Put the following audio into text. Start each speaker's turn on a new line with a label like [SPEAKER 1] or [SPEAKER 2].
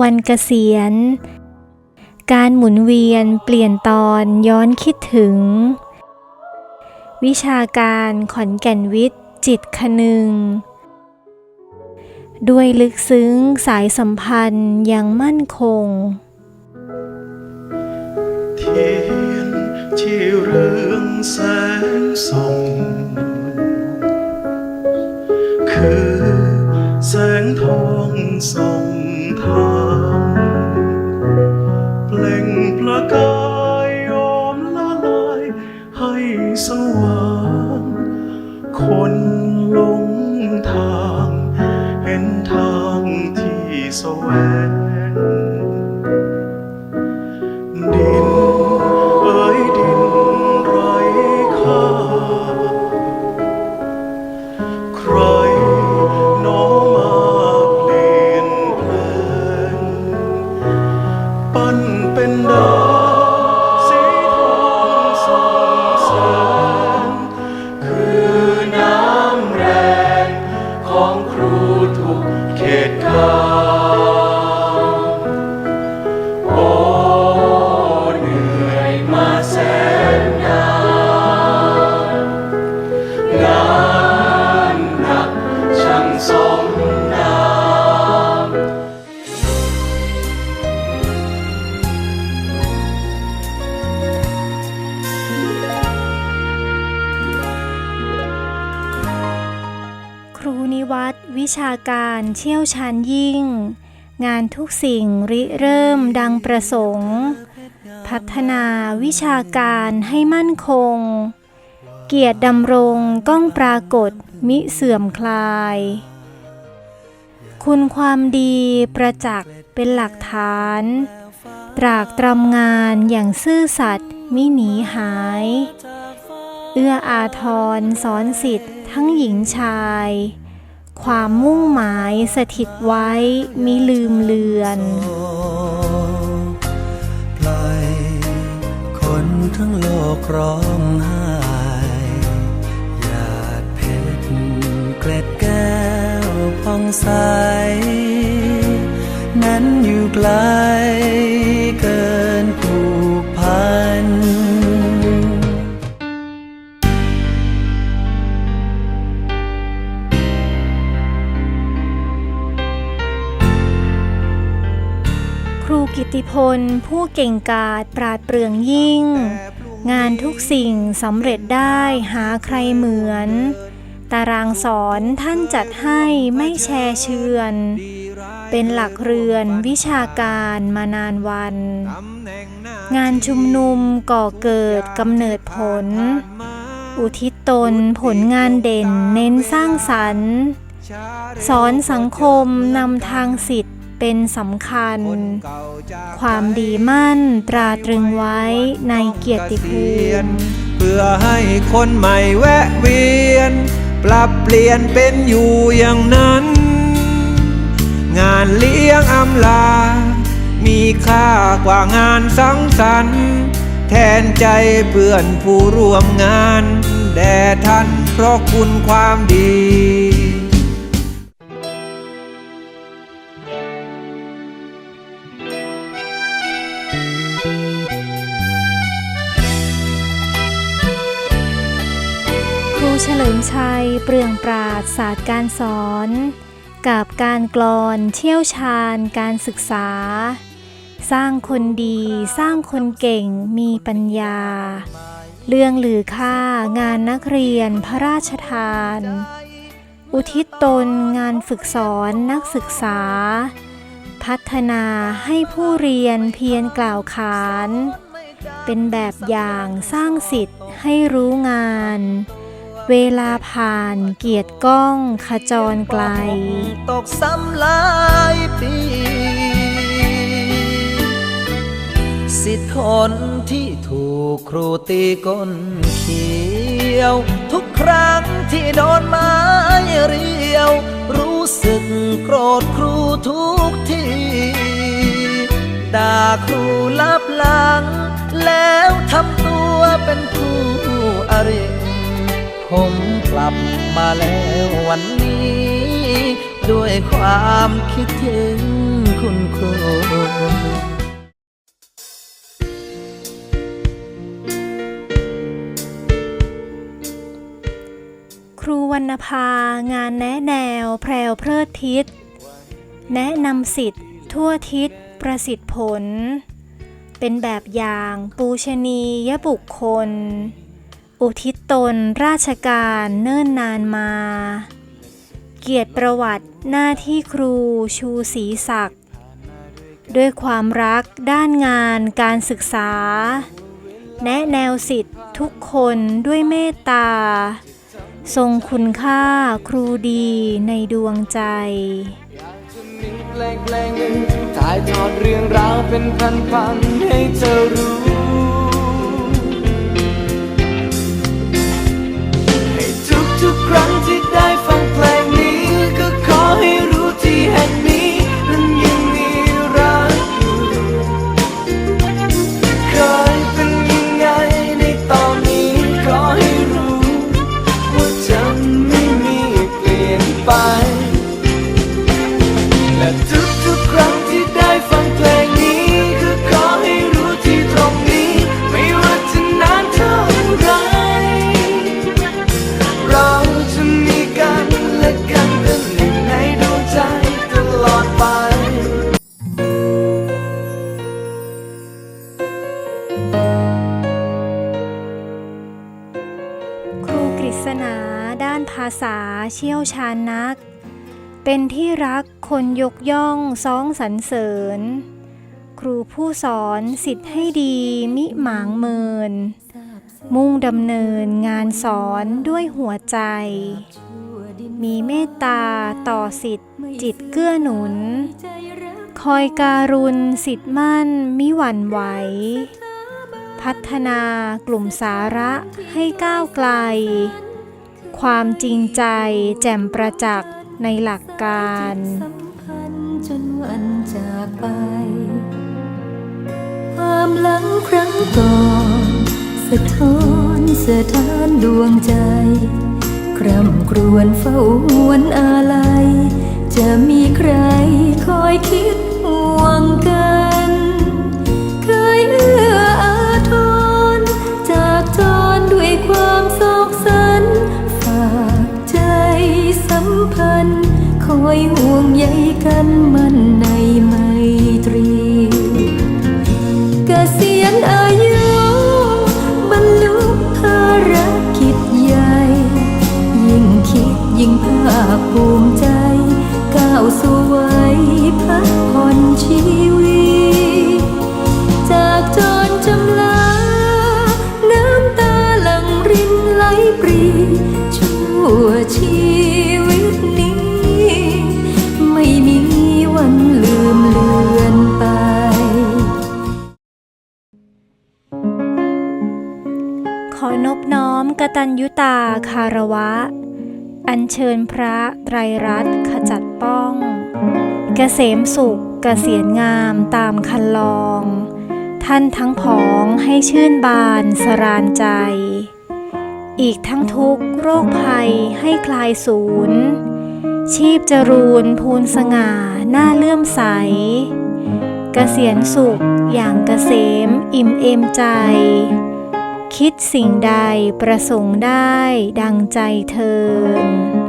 [SPEAKER 1] วันเกษียณ การหมุนเวียนเปลี่ยนตอนย้อนคิดถึง วิชาการขอนแก่นวิทย์ จิตคนึง ด้วยลึกซึ้งสายสัมพันธ์ยังมั่นคง
[SPEAKER 2] เทียนที่เรืองแสงส่องคือแสงทองส่องทาง วัดวิชา
[SPEAKER 1] การเชี่ยวชาญยิ่ง งานทุกสิ่งริเริ่มดังประสงค์ พัฒนาวิชาการให้มั่นคง เกียรติดำรงก้องปรากฏมิเสื่อมคลาย คุณความดีประจักษ์เป็นหลักฐาน ตรากตรำงานอย่างซื่อสัตย์มิหนีหาย เอื้ออาทรสอนสิทธิ์ทั้งหญิงชาย ความมุ่งหมายสถิตไว้มิลืมเลือน
[SPEAKER 3] ปล่อยคนทั้งโลกร้องไห้หยาดเพชรเกล็ดแก้วผ่องใส นั้นอยู่ไกลเกิน กิ
[SPEAKER 1] ติพล ผู้เก่งกาจปราดเปรื่อง ยิ่ง งานทุกสิ่งสำเร็จได้หาใครเหมือน ตารางสอนท่านจัดให้ไม่แชร์เชือน เป็นหลักเรือนวิชาการมานานวัน งานชุมนุมก่อเกิดกำเนิดผล อุทิศตนผลงานเด่นเน้นสร้างสรรค์ สอนสังคมนำทางสิทธิ เป็นสำคัญ ความดีมั่นตราตรึงไว้ในเกียรติภูมิ
[SPEAKER 3] เพื่อให้คนใหม่แวะเวียน ปรับเปลี่ยนเป็นอยู่อย่างนั้น งานเลี้ยงอำลา มีค่ากว่างานสังสรรค์ แทนใจเพื่อนผู้ร่วมงาน แด่ท่านเพราะคุณความดี
[SPEAKER 1] เฉลิมชัย เปลืองปราดศาสตร์การสอน กับการกลอนเชี่ยวชาญการศึกษา สร้างคนดีสร้างคนเก่งมีปัญญา เรื่องหรือค่างานนักเรียนพระราชทาน อุทิศตนงานฝึกสอนนักศึกษา พัฒนาให้ผู้เรียนเพียรกล่าวขาน เป็นแบบอย่างสร้างสิทธิ์ให้รู้งาน เวลาผ่านเกียรติก้องขจรไกล
[SPEAKER 3] ตกซ้ำหลายปี สิทธิ์คนที่ถูกครูตีก้นเขียว ทุกครั้งที่โดนไม้เรียว รู้สึกโกรธครูทุกทีด่าครูลับหลัง แล้วทำตัวเป็นผู้อริ ผมกลับมาแล้ววันนี้ ด้วยความคิดถึงคุณครู
[SPEAKER 1] ครูวรรณภางานแนะแนวแพรวเพลิดทิศ แนะนำสิทธิ์ทั่วทิศประสิทธิผล เป็นแบบอย่างปูชนียบุคคล อุทิศตนราชการเนิ่นนานมา เกียรติประวัติหน้าที่ครูชูศรีศักดิ์ด้วยความรักด้านงานการศึกษา แนะแนวสิทธิ์ทุกคนด้วยเมตตา ทรงคุณค่าครูดีในดวงใจ
[SPEAKER 4] มีเพลงเพลงหนึ่งถ่ายทอดเรื่องราวเป็นพันๆให้เธอรู้ ด้าน
[SPEAKER 1] ภาษาเชี่ยวชาญนัก เป็นที่รักคนยกย่องซองสรรเสริญ ครูผู้สอนสิทธิ์ให้ดีมิหมางเมิน มุ่งดำเนินงานสอนด้วยหัวใจ มีเมตตาต่อสิทธิ์จิตเกื้อหนุน คอยการุณสิทธิ์มั่นมิหวั่นไหวพัฒนากลุ่มสาระให้ก้าวไกล ความจริงใจแจ่มประจักษ์ในหลักการ
[SPEAKER 5] สัมพันธ์จนวันจากไป ความหลังครั้งก่อนสะท้อนสะท้านดวงใจคร่ำครวญเฝ้าวนอาลัย จะมีใครคอยคิดห่วงกัน เคยเอื้อ ค ตัญยุตา
[SPEAKER 1] คารวะ อัญเชิญพระไตรรัตน์ขจัดป้องเกษมสุขเกษียณงามตามคันลอง ท่านทั้งผองให้ชื่นบานสรานใจ อีกทั้งทุกโรคภัยให้คลายศูนย์ ชีพจรูนพูนสง่าหน้าเลื่อมใสเกษียณสุขอย่างเกษมอิ่มเอมใจ คิดสิ่งใดประสงค์ได้ดังใจเธอ